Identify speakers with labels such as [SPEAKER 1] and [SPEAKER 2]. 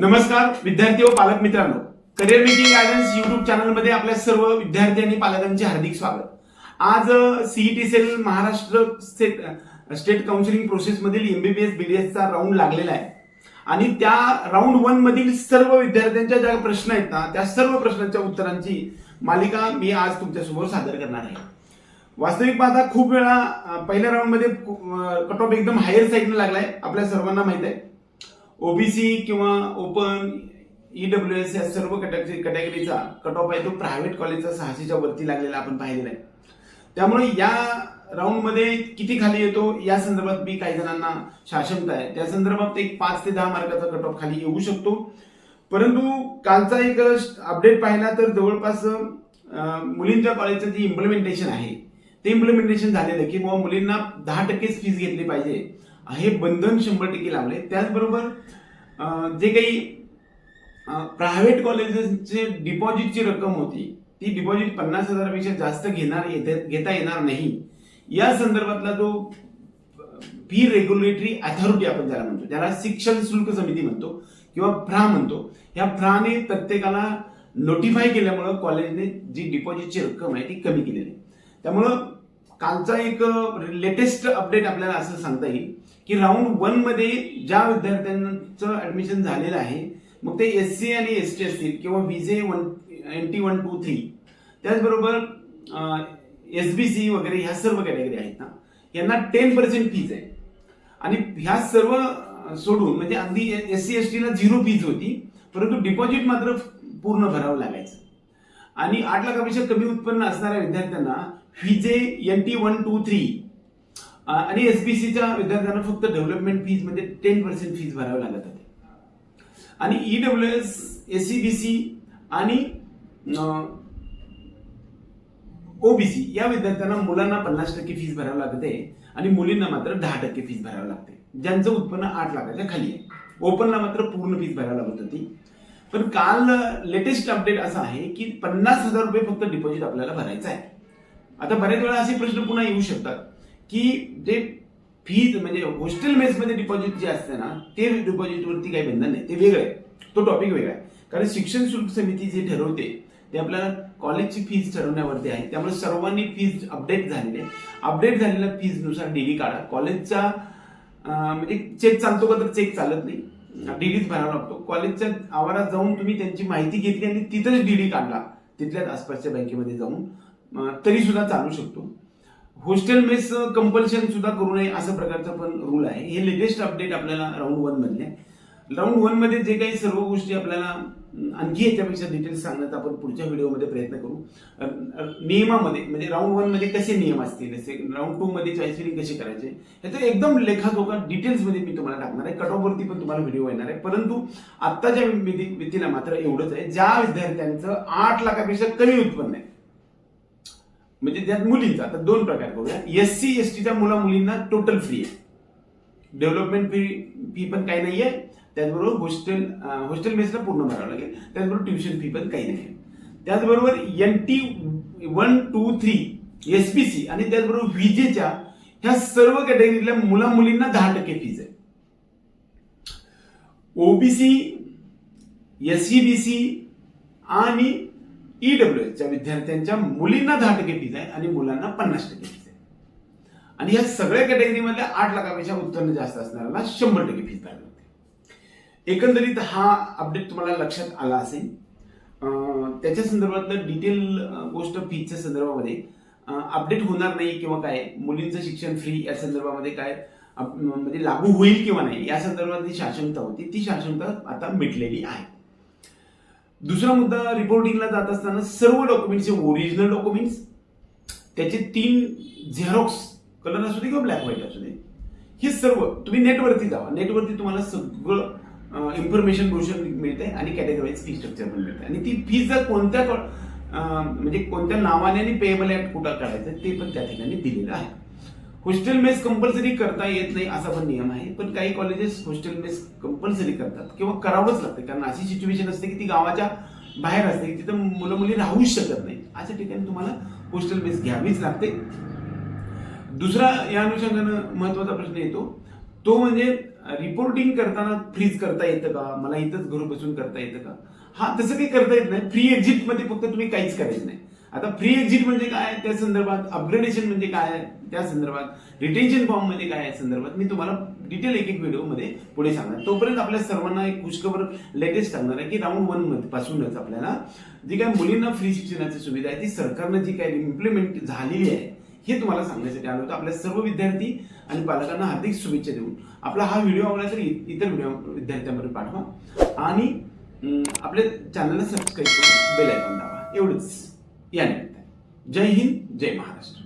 [SPEAKER 1] नमस्कार विद्यार्थी व पालक मित्रांनो. करिअर मेकिंग गायडन्स युट्यूब चॅनलमध्ये आपल्या सर्व विद्यार्थी आणि पालकांचे हार्दिक स्वागत. आज CET cell Maharashtra state state counselling प्रोसेसमधील MBBS बीडीएसचा राऊंड लागलेला आहे. आणि त्या राऊंड वन मधील सर्व विद्यार्थ्यांच्या ज्या प्रश्न आहेत ना त्या सर्व प्रश्नांच्या उत्तरांची मालिका मी आज तुमच्यासमोर सादर करणार आहे. वास्तविक पाहता खूप वेळा पहिल्या राऊंडमध्ये कट ऑफ एकदम हायर साईडने लागलाय आपल्या सर्वांना माहीत आहे. ओबीसी किंवा ओपन ईडब्ल्यू एस या सर्व कॅटेगरी कॅटेगरीचा कट ऑफ आहे तो प्रायव्हेट कॉलेजचा सहाशेच्या वरती लागलेला आपण पाहिलेला आहे. त्यामुळे या राऊंडमध्ये किती खाली येतो या संदर्भात मी काही जणांना शासनता आहे. त्या संदर्भात एक पाच ते दहा मार्काचा कट ऑफ खाली येऊ शकतो. परंतु कालचा एक अपडेट पाहिला तर जवळपास मुलींच्या कॉलेजचं जे इम्प्लिमेंटेशन आहे ते इम्प्लिमेंटेशन झालेलं आहे की बाबा मुलींना दहा टक्केच फीस घेतली पाहिजे. हे बंधन शंभर टक्के लावले त्याचबरोबर जे काही प्रायव्हेट कॉलेजेसचे डिपॉझिटची रक्कम होती ती डिपॉझिट पन्नास हजारापेक्षा जास्त घेणार घेता येणार नाही. या संदर्भातला जो फी रेग्युलेटरी अथॉरिटी आपण ज्याला म्हणतो ज्याला शिक्षण शुल्क समिती म्हणतो किंवा फ्रा म्हणतो या फ्राने प्रत्येकाला नोटिफाय केल्यामुळं कॉलेजने जी डिपॉझिटची रक्कम आहे ती कमी केलेली आहे. त्यामुळं कालचा एक लेटेस्ट अपडेट आपल्याला असं सांगता येईल की राऊंड वनमध्ये ज्या विद्यार्थ्यांचं ऍडमिशन झालेलं आहे मग ते एस सी आणि एस टी असतील किंवा VJ one N T one two three त्याचबरोबर एस बी सी वगैरे ह्या सर्व कॅटेगरी आहेत ना यांना टेन पर्सेंट फीज आहे. आणि ह्या सर्व सोडून म्हणजे अगदी एस सी एस टीला झिरो फीज होती परंतु डिपॉझिट मात्र पूर्ण भरावं लागायचं. आणि आठ लाखापेक्षा कमी उत्पन्न असणाऱ्या विद्यार्थ्यांना फीजे N T one two three आणि एस बी सीच्या विद्यार्थ्यांना फक्त डेव्हलपमेंट फीज म्हणजे टेन पर्सेंट फीज भरावी लागत होते. आणि E W S S C B C आणि ओबीसी या विद्यार्थ्यांना मुलांना पन्नास टक्के फीज भरावी लागते आणि मुलींना मात्र दहा टक्के फीज भरावी लागते. ज्यांचं उत्पन्न आठ लाखाच्या खाली आहे. ओपनला मात्र पूर्ण फीज भरावी लागत होती. पण काल लेटेस्ट अपडेट असा आहे की पन्नास हजार रुपये फक्त डिपॉझिट आपल्याला भरायचं आहे. आता बरेच वेळा असे प्रश्न पुन्हा येऊ शकतात की जे फीज म्हणजे हॉस्टेल मेसमध्ये डिपॉझिट जे असते ना ते डिपॉझिटवरती काही बंधन नाही. ते वेगळं आहे. तो टॉपिक वेगळा आहे. कारण शिक्षण शुल्क समिती जे ठरवते ते आपल्याला कॉलेजची फीज ठरवण्यावरती आहे. त्यामुळे सर्वांनी फीज अपडेट झालेली आहे अपडेट झालेल्या फीजनुसार डेली काढा. कॉलेजचा म्हणजे चेक चालतो का तर चेक चालत नाही. डीडीच भरावा लागतो. कॉलेजच्या आवारात जाऊन तुम्ही त्यांची माहिती घेतली आणि तिथंच डीडी काढला. तिथल्याच आसपासच्या बँकेमध्ये जाऊन तरी सुद्धा चालू शकतो. हॉस्टेल मेस कंपल्शन सुद्धा करू नये असं प्रकारचं पण रूल आहे. हे लेटेस्ट अपडेट आपल्याला राऊंड वन मधले. राऊंड वनमध्ये जे काही सर्व गोष्टी आपल्याला आणखी याच्यापेक्षा डिटेल्स सांगण्याचा आपण पुढच्या व्हिडिओमध्ये प्रयत्न करू. नियमामध्ये म्हणजे राऊंड वनमध्ये कसे नियम असतील? जसे राऊंड टू मध्ये चॉईस फिलिंग कशी करायचे? ह्याचं एकदम लेखाजोखा डिटेल्समध्ये मी तुम्हाला टाकणार आहे. कट ऑफवरती पण तुम्हाला व्हिडिओ येणार आहे. परंतु आत्ताच्या व्यक्तीला मात्र एवढंच आहे. ज्या विद्यार्थ्यांचं आठ लाखापेक्षा कमी उत्पन्न आहे म्हणजे त्यात मुलींचा. आता दोन प्रकार करूया एस सी एस टीच्या मुला मुलींना टोटल फ्री आहे. डेव्हलपमेंट फी फी पण काही नाही आहे त्याचबरोबर हॉस्टेल हॉस्टेल मेसला पूर्ण भरावं लागेल. त्याचबरोबर ट्युशन फी पण काही नाही त्याचबरोबर N T one two three S P C आणि त्याचबरोबर विजेच्या ह्या सर्व कॅटेगरीतल्या मुला मुलींना दहा टक्के फीज आहे. OBC S C B C आणि ईडब्ल्यू च्या विद्यार्थ्यांच्या मुलींना दहा टक्के फीज आहे आणि मुलांना पन्नास टक्के फीज आहे. आणि या सगळ्या कॅटेगरीमधल्या आठ लाखापेक्षा उत्पन्न जास्त असणाऱ्याला शंभर टक्के फीज भरावी लागते एकंदरीत हा अपडेट तुम्हाला लक्षात आला असेल. त्याच्या संदर्भातलं डिटेल गोष्ट फीजच्या संदर्भामध्ये अपडेट होणार नाही किंवा काय मुलींचं शिक्षण फ्री या संदर्भामध्ये काय म्हणजे लागू होईल किंवा नाही या संदर्भात जी शासनता होती. ती शासनता आता मिटलेली आहे. दुसरा मुद्दा रिपोर्टिंगला जात असताना सर्व डॉक्युमेंट्सचे ओरिजिनल डॉक्युमेंट्स त्याचे तीन झेरॉक्स कलर असू दे किंवा ब्लॅक व्हाईट असू दे हे सर्व तुम्ही नेटवरती जावा. नेटवरती तुम्हाला सगळं इन्फॉर्मेशन ब्रोशर मिळते आणि कॅटेगराईज फी स्ट्रक्चर पण मिळते आणि ती फी जर कोणत्या म्हणजे कोणत्या नावाने आणि पेएबल ऍक्ट कुठं काढायचं ते पण त्या ठिकाणी दिलेलं आहे. हॉस्टेल मेस कंपल्सरी करता येत नाही असा पण नियम आहे. पण काही कॉलेजेस हॉस्टेल मेस कंपल्सरी करतात किंवा करावंच लागतं. कारण अशी सिच्युएशन असते की ती गावाच्या बाहेर असते. की तिथं मुलं मुली राहूच शकत नाही. अशा ठिकाणी तुम्हाला हॉस्टेल मेस घ्यावीच लागते. दुसरा या अनुषंगानं महत्त्वाचा प्रश्न येतो. तो म्हणजे रिपोर्टिंग करताना फ्रीज करता येतं का? मला इथंच घरी बसून करता येतं का? हा तसं काही करता येत नाही. फ्री एक्झिटमध्ये फक्त तुम्ही काहीच करायचं नाही. आता फ्री एक्झिट म्हणजे काय? त्या संदर्भात अपग्रेडेशन म्हणजे काय? त्या संदर्भात रिटेन्शन फॉर्म म्हणजे काय? आहे संदर्भात मी तुम्हाला डिटेल एक एक व्हिडिओमध्ये पुढे सांगणार. तोपर्यंत आपल्या सर्वांना एक खुशखबर लेटेस्ट सांगणार आहे की राऊंड वनमध्ये पासूनच आपल्याला जी काय मुलींना फ्री शिक्षणाची सुविधा आहे ती सरकारनं जी काही इम्प्लिमेंट झालेली आहे हे तुम्हाला सांगण्यासाठी आलो होतो. आपल्या सर्व विद्यार्थी आणि पालकांना हार्दिक शुभेच्छा देऊन आपला हा व्हिडिओ आवडला तरी इतर व्हिडिओ विद्यार्थ्यांमध्ये पाठवा. आणि आपल्या चॅनलला सबस्क्राईब करून बेल आयकॉन दाबा. एवढंच. या निमित्ताने. जय हिंद जय महाराष्ट्र.